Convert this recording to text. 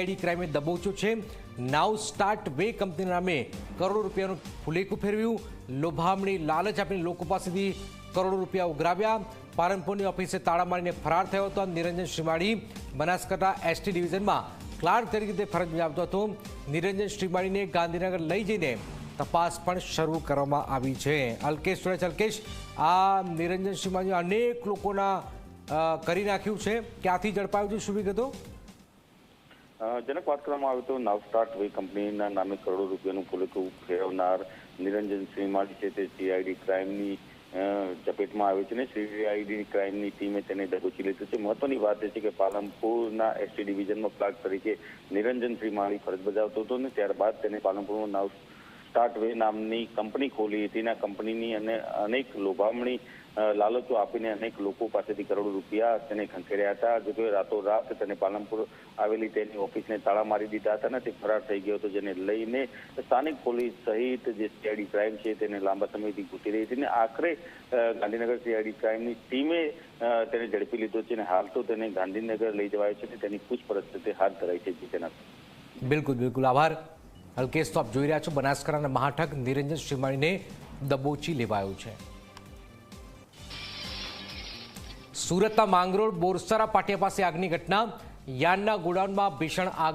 ID ક્રાઇમે દબોચ્યો છે. નાવ start way કંપનીના નામે કરોડો રૂપિયાનું ફુલેકું ફેરવ્યું. લોભામણી લાલચ આપીને લોકો પાસેથી કરોડો રૂપિયા ઉઘરાવ્યા. પાલનપુરની ઓફિસે તાળા મારીને ફરાર થયો હતો નિરંજન શ્રીમાળી. બનાસકાંઠા એસટી ડિવિઝનમાં ક્લાર્ક તરીકે તે ફરજ બજાવતો હતો. નિરંજન શ્રીમાળીને ગાંધીનગર લઈ જઈને તપાસ પણ શરૂ કરવામાં આવી છે. અલ્કેશ, સુરેશ અલ્કેશ, આ નિરંજન શ્રીમાળીએ અનેક લોકોના કરી નાખ્યું છે. ક્યાંથી ઝડપાયું છે? શું વિગતો? જનક વાત કરવામાં આવે તો નાવ સ્ટાર્ટ વે કંપનીના નામે કરોડો રૂપિયાનું ફુલેકું ફેરવનાર નિરંજન શ્રીમાળી છે. તે સીઆઈડી ક્રાઇમની ચપેટમાં આવે છે ને સીઆઈડી ક્રાઇમની ટીમે તેને દબોચી લીધું છે. મહત્વની વાત એ છે કે પાલનપુરના એસટી ડિવિઝનમાં ક્લાર્ક તરીકે નિરંજન શ્રીમાળી ફરજ બજાવતો હતો ને ત્યારબાદ તેને પાલનપુરનું નાવ સ્ટાર્ટ વે નામની કંપની ખોલી હતી અને કંપનીની અને અનેક લોભામણી લાલચો આપીને અનેક લોકો પાસેથી કરોડો રૂપિયા તેને ખંખેર્યા હતા. જો કે રાતોરાત તેને પાલનપુર આવેલી તેની ઓફિસને તાળા મારી દીધા હતા અને તે ફરાર થઈ ગયો હતો, જેને લઈને સ્થાનિક પોલીસ સહિત જે સીઆઈડી ક્રાઇમ છે તેને લાંબા સમયથી ઘૂંટી રહી હતી અને આખરે ગાંધીનગર સીઆઈડી ક્રાઇમની ટીમે તેને ઝડપી લીધો છે અને હાલ તો તેને ગાંધીનગર લઈ જવાયો છે તેની પૂછપરછ હાથ ધરાઈ છે જીતેના બિલકુલ બિલકુલ. આભાર. હલકેશ તો આપ જોઈ રહ્યા છો. બનાસકાંઠાના મહાઠક નિરંજન શ્રીમાણીને દબોચી લેવાયો છે. સુરતના માંગરોળ બોરસરા પાટિયા પાસે આગની ઘટના. યાનના ગોડાઉનમાં ભીષણ આગ